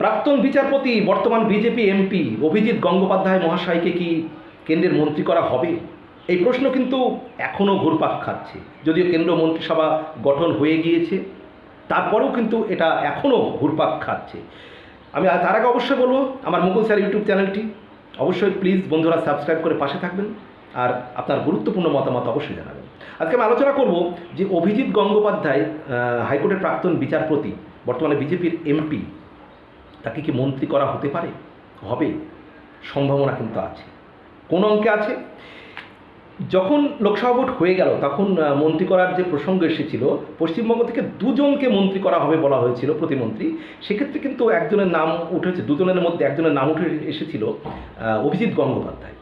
প্রাক্তন বিচারপতি, বর্তমান বিজেপি এমপি অভিজিৎ গঙ্গোপাধ্যায় মহাশয়কে কি কেন্দ্রের মন্ত্রী করা হবে? এই প্রশ্ন কিন্তু এখনও ঘুরপাক খাচ্ছে। যদিও কেন্দ্র মন্ত্রিসভা গঠন হয়ে গিয়েছে, তারপরেও কিন্তু এটা এখনও ঘুরপাক খাচ্ছে। আমি তার আগে অবশ্যই বলব, আমার মুকুল স্যার ইউটিউব চ্যানেলটি, অবশ্যই প্লিজ বন্ধুরা সাবস্ক্রাইব করে পাশে থাকবেন আর আপনার গুরুত্বপূর্ণ মতামত অবশ্যই জানাবেন। আজকে আমি আলোচনা করব যে অভিজিৎ গঙ্গোপাধ্যায় হাইকোর্টের প্রাক্তন বিচারপতি, বর্তমানে বিজেপির এমপি তাকে কি মন্ত্রী করা হতে পারে? হবে। সম্ভাবনা কিন্তু আছে। কোন অঙ্কে আছে? যখন লোকসভা ভোট হয়ে গেল, তখন মন্ত্রী করার যে প্রসঙ্গ এসেছিল, পশ্চিমবঙ্গ থেকে দুজনকে মন্ত্রী করা হবে বলা হয়েছিল প্রতিমন্ত্রী। সেক্ষেত্রে কিন্তু একজনের নাম উঠেছে, দুজনের মধ্যে একজনের নাম উঠে এসেছিল অভিজিৎ গঙ্গোপাধ্যায়।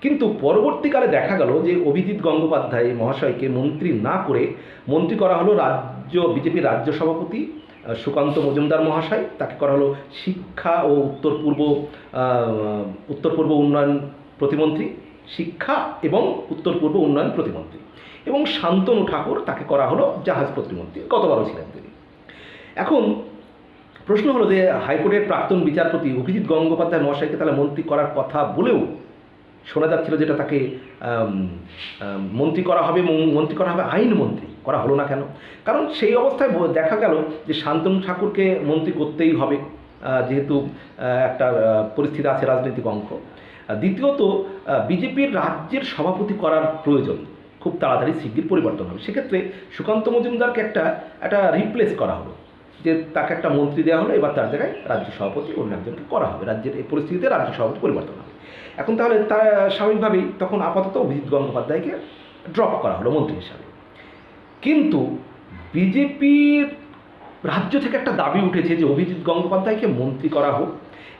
কিন্তু পরবর্তীকালে দেখা গেল যে অভিজিৎ গঙ্গোপাধ্যায় মহাশয়কে মন্ত্রী না করে মন্ত্রী করা হলো রাজ্য, বিজেপির রাজ্য সভাপতি সুকান্ত মজুমদার মহাশয়, তাকে করা হলো শিক্ষা ও উত্তর পূর্ব উত্তর পূর্ব উন্নয়ন প্রতিমন্ত্রী, শিক্ষা এবং উত্তর পূর্ব উন্নয়ন প্রতিমন্ত্রী। এবং শান্তনু ঠাকুর তাকে করা হলো জাহাজ প্রতিমন্ত্রী গতবারও ছিলেন তিনি। এখন প্রশ্ন হলো যে, হাইকোর্টের প্রাক্তন বিচারপতি অভিজিৎ গঙ্গোপাধ্যায় মহাশয়কে তাহলে মন্ত্রী করার কথা বলেও শোনা যাচ্ছিল যেটা তাকে মন্ত্রী করা হবে মন্ত্রী করা হবে আইনমন্ত্রী। করা হলো না কেন? কারণ সেই অবস্থায় দেখা গেল যে শান্তনু ঠাকুরকে মন্ত্রী করতেই হবে যেহেতু একটা পরিস্থিতি আছে রাজনৈতিক অঙ্ক দ্বিতীয়ত বিজেপির রাজ্যের সভাপতি করার প্রয়োজন খুব তাড়াতাড়ি শিগগির পরিবর্তন হবে। সেক্ষেত্রে সুকান্ত মজুমদারকে একটা একটা রিপ্লেস করা হলো, যে তাকে একটা মন্ত্রী দেওয়া হলো, এবার তার জায়গায় রাজ্য সভাপতি অন্য একজনকে করা হবে। রাজ্যের এই পরিস্থিতিতে রাজ্য সভাপতি পরিবর্তন হবে। এখন তাহলে তার, স্বাভাবিকভাবেই তখন আপাতত অভিজিৎ গঙ্গোপাধ্যায়কে ড্রপ করা হলো মন্ত্রী হিসাবে। কিন্তু বিজেপির রাজ্য থেকে একটা দাবি উঠেছে যে অভিজিৎ গঙ্গোপাধ্যায়কে মন্ত্রী করা হোক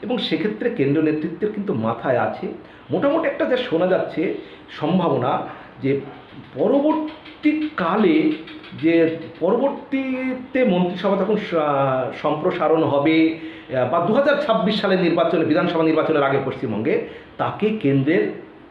এবং সেক্ষেত্রে কেন্দ্রীয় নেতৃত্বের কিন্তু মাথায় আছে। মোটামুটি একটা যা শোনা যাচ্ছে, সম্ভাবনা যে পরবর্তীকালে যে পরবর্তীতে মন্ত্রিসভা তখন সম্প্রসারণ হবে বা দু হাজার ছাব্বিশ সালের নির্বাচনে, বিধানসভা নির্বাচনের আগে পশ্চিমবঙ্গে, তাকে কেন্দ্রের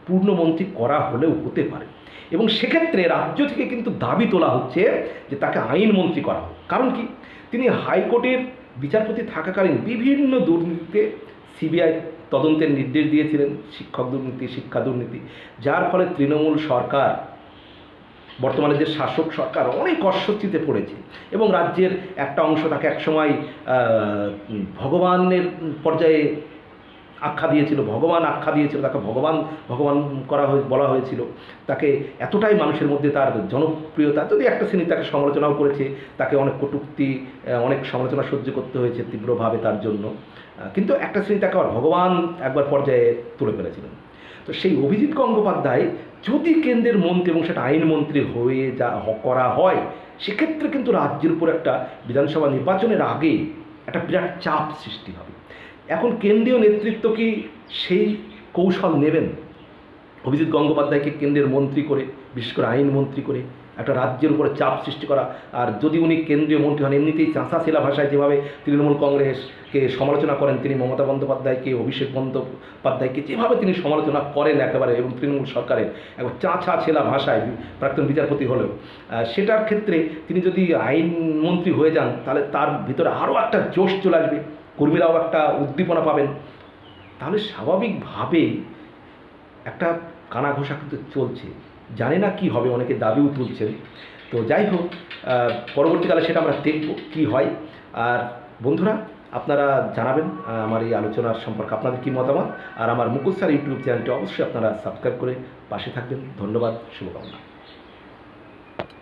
পূর্ণমন্ত্রী করা হলেও হতে পারে। এবং সেক্ষেত্রে রাজ্য থেকে কিন্তু দাবি তোলা হচ্ছে যে তাকে আইনমন্ত্রী করা হোক। কারণ কি? তিনি হাইকোর্টের বিচারপতি থাকাকালীন বিভিন্ন দুর্নীতিতে সিবিআই তদন্তের নির্দেশ দিয়েছিলেন, শিক্ষক দুর্নীতি, শিক্ষা দুর্নীতি। যার ফলে তৃণমূল সরকার, বর্তমানে যে শাসক সরকার, অনেক অস্বস্তিতে পড়েছে। এবং রাজ্যের একটা অংশ তাকে একসময় ভগবানের পর্যায়ে আখ্যা দিয়েছিল, ভগবান আখ্যা দিয়েছিল, তাকে ভগবান ভগবান করা হয়ে, বলা হয়েছিল। তাকে এতটাই মানুষের মধ্যে তার জনপ্রিয়তা, যদি একটা শ্রেণি তাকে সমালোচনাও করেছে, তাকে অনেক কটূক্তি অনেক সমালোচনা সহ্য করতে হয়েছে তীব্রভাবে তার জন্য। কিন্তু একটা শ্রেণি তাকে আবার ভগবান একবার পর্যায়ে তুলে ফেলেছিলেন। তো সেই অভিজিৎ গঙ্গোপাধ্যায় যদি কেন্দ্রের মন্ত্রী এবং সেটা আইনমন্ত্রী হয়ে যা করা হয়, সেক্ষেত্রে কিন্তু রাজ্যের উপর একটা বিধানসভা নির্বাচনের আগে একটা বিরাট চাপ সৃষ্টি হবে। এখন কেন্দ্রীয় নেতৃত্ব কি সেই কৌশল নেবেন? অভিজিৎ গঙ্গোপাধ্যায়কে কেন্দ্রের মন্ত্রী করে, বিশেষ করে আইনমন্ত্রী করে একটা রাজ্যের উপরে চাপ সৃষ্টি করা, আর যদি উনি কেন্দ্রীয় মন্ত্রী হন, এমনিতেই চাঁচা শিলা ভাষায় যেভাবে তৃণমূল কংগ্রেসকে সমালোচনা করেন তিনি, মমতা বন্দ্যোপাধ্যায়কে, অভিষেক বন্দ্যোপাধ্যায়কে, যেভাবে তিনি সমালোচনা করেন একেবারে এবং তৃণমূল সরকারের একবার চাঁচা ছেলা ভাষায় প্রাক্তন বিচারপতি হলেও সেটার ক্ষেত্রে তিনি যদি আইনমন্ত্রী হয়ে যান, তাহলে তার ভিতরে আরও একটা জোশ চলে আসবে। কর্মীরাও একটা উদ্দীপনা পাবেন। তাহলে স্বাভাবিকভাবেই একটা কানাঘোষা কিন্তু চলছে। জানি না কি হবে, অনেকে দাবিও তুলছেন। তো যাই হোক পরবর্তীকালে সেটা আমরা দেখব কি হয়। আর বন্ধুরা, আপনারা জানাবেন আমার এই আলোচনার সম্পর্কে আপনাদের কী মতামত। আর আমার মুকুল স্যার ইউটিউব চ্যানেলটি অবশ্যই আপনারা সাবস্ক্রাইব করে পাশে থাকবেন। ধন্যবাদ, শুভকামনা।